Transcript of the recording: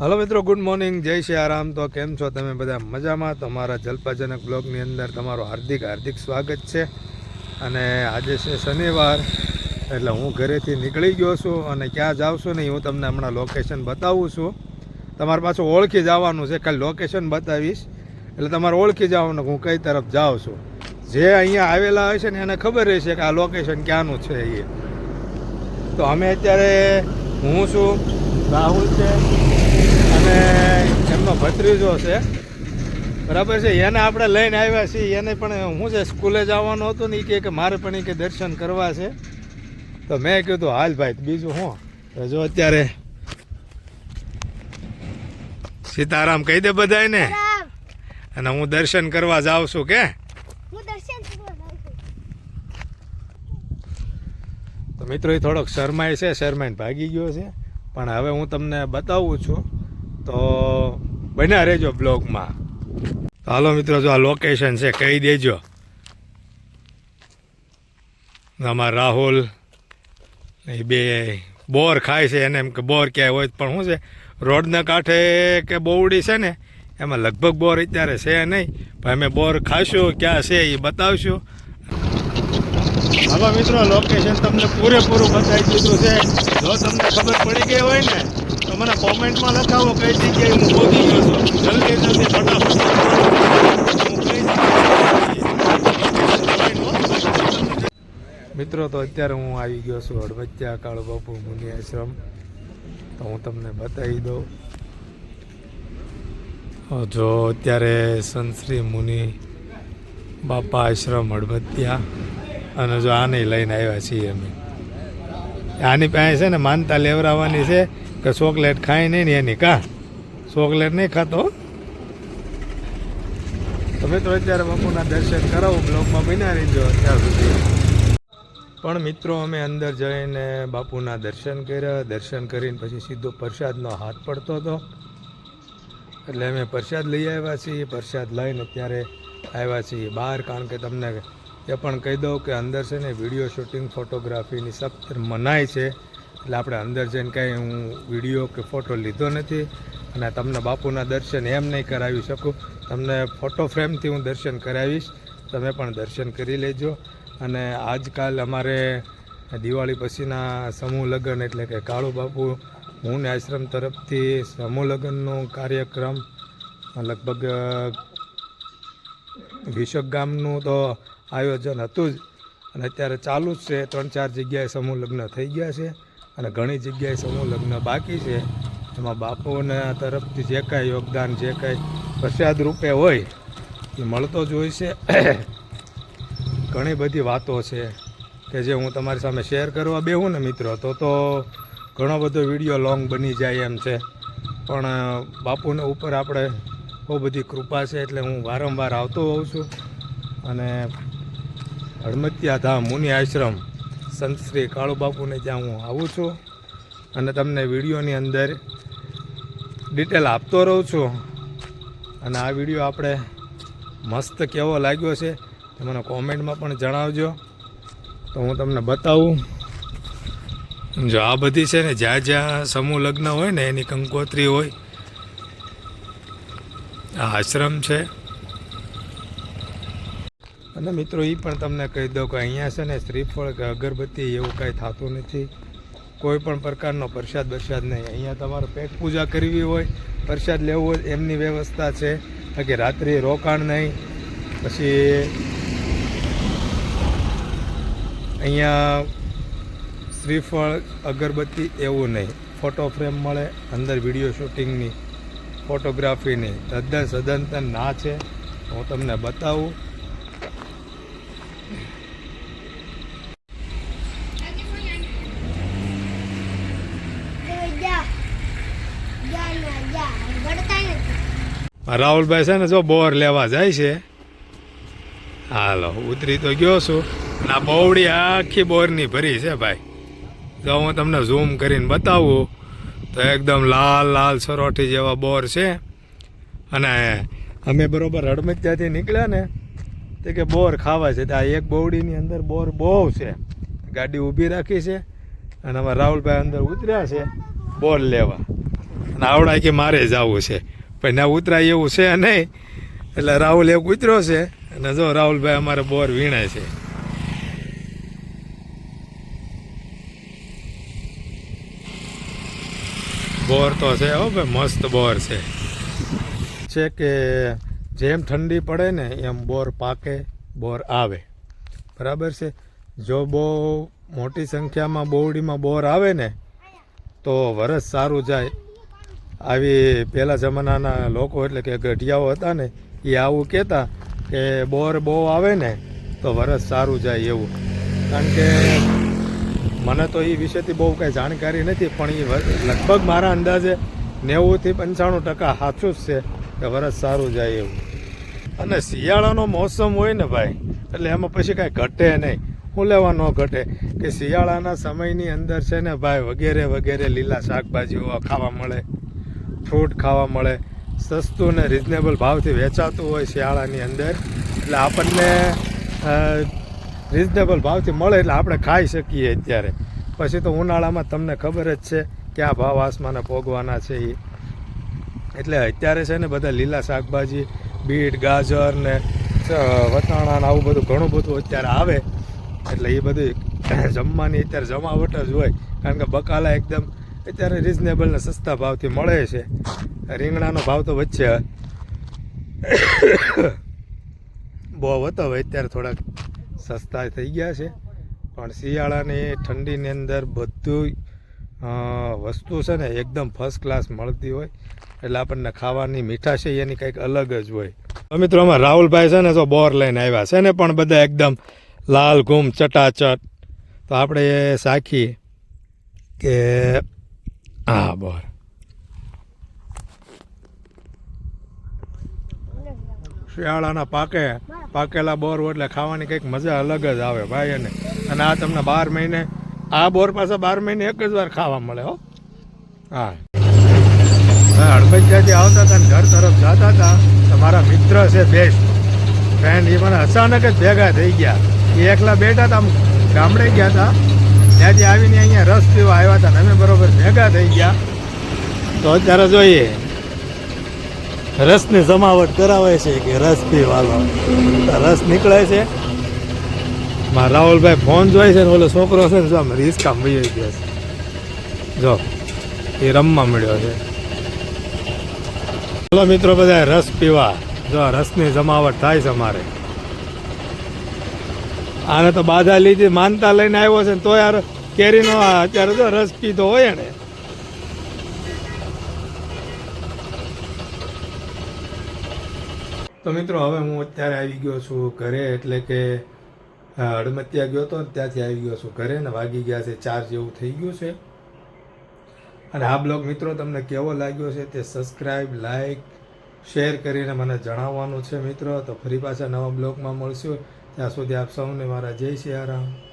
Hello મિત્રો good morning જય શ્રી આરામ. તો કેમ છો તમે બધા મજામાં? તમારા જલ્પાજનક બ્લોગની અંદર તમારું હાર્દિક હાર્દિક સ્વાગત છે. અને આજે છે શનિવાર, એટલે હું ઘરેથી નીકળી ગયો છું અને ક્યાં જાઉં છું ને હું તમને હમણાં લોકેશન બતાવું છું. તમારે પાછું ઓળખી જવાનું છે ખાલી લોકેશન બતાવીશ. એટલે તમારે ઓળખી જવાનું, હું કઈ તરફ જાઉં છું. જે અહીંયા આવેલા હોય છે ને, એને ખબર રહેશે કે આ લોકેશન ક્યાંનું છે એ. તો અમે અત્યારે હું છું, રાહુલ છે અને એમનો ભત્રીજો છે. બરાબર છે? એને આપણે લઈને આવ્યા છીએ. એને પણ હું છે સ્કૂલે જવાનું હતું ને એ કહે કે મારે પણ એ કે દર્શન કરવા છે. તો મેં કીધું હાલ ભાઈ બીજું હું? તો જો અત્યારે સીતારામ કહી દે બધાય ને અને હું દર્શન કરવા જાઉં છું કે? તો મિત્રો એ થોડોક શરમાય છે. શરમાઈને ભાગી ગયો છે. પણ હવે હું તમને બતાવું છું તો બન્યા રહેજો બ્લોગમાં હાલો મિત્રો, જો આ લોકેશન છે, કહી દેજો. અમારા રાહુલ એ બે બોર ખાય છે, એને એમ કે બોર ક્યાંય હોય પણ શું છે, રોડના કાંઠે કે બોવડી છે ને, એમાં લગભગ બોર અત્યારે છે નહીં, પણ અમે બોર ખાશું, ક્યાં છે એ બતાવશું. હવે મિત્રો લોકેશન તમને પૂરેપૂરું બતાવી દીધું છે. જો તમને ખબર પડી ગઈ હોય ને મને કોમેન્ટમાં લખાવો, કઈ જગ્યાએ હું પહોંચી ગયો છું. જલ્દી જલ્દી, ફટાફટ. મિત્રો, તો અત્યારે હું આવી ગયો છું હળવત્યા કાળુ બાપુ મુનિ આશ્રમ. તો હું તમને બતાવી દઉં. જો અત્યારે સંશ્રી મુનિ બાપા આશ્રમ હળવત્યા અને જો આને લઈને આવ્યા છીએ અમે. આની પાસે છે ને માનતા લેવરાવાની છે. કે ચોકલેટ ખાય નહીં ને એની કા? ચોકલેટ નહીં ખાતો તમે તો અત્યારે બાપુના દર્શન કરાવો, બ્લોગમાં બન્યા રહીજો અત્યાર સુધી. પણ મિત્રો, અમે અંદર જઈને બાપુના દર્શન કર્યા. દર્શન કરીને પછી સીધો પ્રસાદનો હાથ પડતો હતો. એટલે અમે પ્રસાદ લઈ આવ્યા છીએ. પ્રસાદ લઈને અત્યારે આવ્યા છીએ બહાર. કારણ કે તમને એ પણ કહી દઉં કે અંદર છે ને વીડિયો શૂટિંગ ફોટોગ્રાફીની સખ્ત મનાય છે. એટલે આપણે અંદર જઈને કાંઈ હું વીડિયો કે ફોટો લીધો નથી અને તમને બાપુના દર્શન એમ નહીં કરાવી શકું. તમને ફોટો ફ્રેમથી હું દર્શન કરાવીશ. તમે પણ દર્શન કરી લેજો. અને આજકાલ અમારે દિવાળી પછીના સમૂહ લગ્ન એટલે કે કાળુ બાપુ હું આશ્રમ તરફથી સમૂહ લગ્નનો કાર્યક્રમ લગભગ વિશક ગામનું તો આયોજન હતું જ. અને અત્યારે ચાલુ જ છે. ત્રણ ચાર જગ્યાએ સમૂહ લગ્ન થઈ ગયા છે. અને ઘણી જગ્યાએ સમૂહ લગ્ન બાકી છે. એમાં બાપુના તરફથી જે કાંઈ યોગદાન, જે કાંઈ પ્રસાદ રૂપે હોય, એ મળતો જ હોય છે. ઘણી બધી વાતો છે કે જે હું તમારી સામે શેર કરવા બેહું ને મિત્રો, તો તો ઘણો બધો વીડિયો લોંગ બની જાય એમ છે. પણ બાપુને ઉપર આપણે બહુ બધી કૃપા છે એટલે હું વારંવાર આવતો હોઉં છું. અને હળમતિયા ધામ મુનિ આશ્રમ સંત શ્રી કાળુ બાપુને ત્યાં હું આવું છું અને તમને વિડીયોની અંદર ડિટેલ આપતો રહું છું. અને આ વીડિયો આપણે મસ્ત કેવો લાગ્યો છે તે મને કોમેન્ટમાં પણ જણાવજો. તો હું તમને બતાવું. જો આ બધી છે ને જ્યાં જ્યાં સમૂહ લગ્ન હોય ને એની કંકોત્રી હોય, આ આશ્રમ છે. અને મિત્રો એ પણ તમને કહી દઉં કે અહીંયા છે ને શ્રીફળ કે અગરબત્તી એવું કાંઈ થતું નથી. કોઈ પણ પ્રકારનો પ્રસાદ બરસાદ નહીં. અહીંયા તમારે પેટ પૂજા કરવી હોય, પ્રસાદ લેવો હોય, એમની વ્યવસ્થા છે. બાકી રાત્રે રોકાણ નહીં. પછી અહીંયા શ્રીફળ, અગરબત્તી એવું નહીં. ફોટો ફ્રેમ મળે, અંદર વીડિયો શૂટિંગની, ફોટોગ્રાફીની. તદ્દન સદંતન ના છે. હું તમને બતાવું તો જા જા ના જા વળતા નથી રાહુલભાઈ છે ને જો બોર લેવા જાય છે. હાલો, ઉતરી તો ગયો છું. અને આ બોવડી આખી બોરની ભરી છે ભાઈ. જો હું તમને ઝૂમ કરીને બતાવું, તો એકદમ લાલ લાલ સરોઠી જેવા બોર છે. અને અમે બરોબર હડમતિયાથી નીકળ્યા ને તે કે બોર ખાવા છે. આ એક બોવડીની અંદર બોર બહુ છે. ગાડી ઊભી રાખી છે અને અમારા રાહુલભાઈ અંદર ઉતર્યા છે બોર લેવા. અને આવડાય કે મારે જવું છે. પણ ના ઉતરાય એવું છે નહીં. એટલે રાહુલ એક ઉતર્યો છે અને જો રાહુલભાઈ અમારે બોર વીણે છે. બોર તો છે હો ભાઈ, મસ્ત બોર છે. છે કે જેમ ઠંડી પડે ને, એમ બોર પાકે, બોર આવે. બરાબર છે? જો બહુ મોટી સંખ્યામાં બોવડીમાં બોર આવે ને, તો વરસ સારું જાય. આવી પહેલા જમાનાના લોકો એટલે કે ગઢિયાઓ હતા ને, એ આવું કહેતા કે બોર બહુ આવે ને, તો વરસ સારું જાય એવું. કારણ કે મને તો એ વિશેથી બહુ કાંઈ જાણકારી નથી, પણ એ લગભગ મારા અંદાજે નેવુંથી પંચાણું ટકા સાચું જ છે કે વરસ સારું જાય એવું. અને શિયાળાનો મોસમ હોય ને ભાઈ, એટલે એમાં પછી કાંઈ ઘટે નહીં. હું લેવા ન ઘટે? કે શિયાળાના સમયની અંદર છે ને ભાઈ, વગેરે વગેરે લીલા શાકભાજીઓ ખાવા મળે ફ્રૂટ ખાવા મળે, સસ્તું ને રિઝનેબલ ભાવથી વેચાતું હોય શિયાળાની અંદર, એટલે આપણને રિઝનેબલ ભાવથી મળે એટલે આપણે ખાઈ શકીએ અત્યારે. પછી તો ઉનાળામાં તમને ખબર જ છે ક્યાં ભાવ આસમાને ભોગવાના છે એ એટલે અત્યારે છે ને બધા લીલા શાકભાજી બીટ, ગાજર ને વટાણા ને આવું બધું ઘણું બધું અત્યારે આવે. એટલે એ બધી જમવાની અત્યારે જમાવટ જ હોય. કારણ કે બકાલા એકદમ અત્યારે રિઝનેબલ ને સસ્તા ભાવથી મળે છે. રીંગણાનો ભાવ તો વચ્ચે બહુ હતો, હવે અત્યારે થોડાક સસ્તા થઈ ગયા છે. પણ શિયાળાની ઠંડીની અંદર બધું વસ્તુ છે ને એકદમ ફર્સ્ટ ક્લાસ મળતી હોય. એટલે આપણને ખાવાની મીઠાશ એની કંઈક અલગ જ હોય. તો મિત્રો, આમાં રાહુલભાઈ છે ને તો બોર લઈને આવ્યા છે ને પણ બધા એકદમ લાલ ઘૂમ, ચટાચટ. તો આપણે એ સાખી કે હા બોર. શિયાળાના પાકે, પાકેલા બોર એટલે ખાવાની કંઈક મજા અલગ જ આવે ભાઈ અને આ તમને બાર મહિને આ બોર પાસે બાર મહિને એક જ વાર ખાવા મળે, હો. હા. હડપંચાથી આવતા હતા ને ઘર તરફ જતા હતા તો મારા મિત્ર છે બેસ્ટ ફ્રેન્ડ એ મને અચાનક જ ભેગા થઈ ગયા. એ એકલા બેઠા હતા ગામડે ગયા હતા. ત્યાંથી આવીને અહીંયા રસ પીવા આવ્યા હતા ને અમે બરોબર ભેગા થઈ ગયા. તો અત્યારે જોઈએ, રસની જમાવટ કરાવે છે કે રસ પીવાનો? રસ નીકળે છે? મારા રાહુલભાઈ ફોન જોઈ છે ને ઓલો છોકરો છે ને જો આમ રિસ્કા મળી ગયો છે. જો, એ રમવા મળ્યો છે. ચલો મિત્રો બધા રસ પીવા. જો રસની જમાવટ થાય છે અમારે આને તો બાધા લીધી, માનતા લઈને આવ્યો છે ને તો યાર કેરીનો અત્યારે તો રસ પીતો હોય ને. તો મિત્રો, હવે હું અત્યારે આવી ગયો છું ઘરે એટલે કે હડમતિયા ગયો હતો ત્યાંથી આવી ગયો છું ઘરે ને વાગી ગયા છે, ચાર જેવું થઈ ગયું છે. અને આ બ્લોગ મિત્રો, તમને કેવો લાગ્યો છે તે સબસ્ક્રાઈબ લાઈક શેર કરીને મને જણાવવાનું છે મિત્રો. તો ફરી પાછા નવા બ્લોગમાં મળશું. ત્યાં સુધી આપ સૌને મારા જય સિયારામ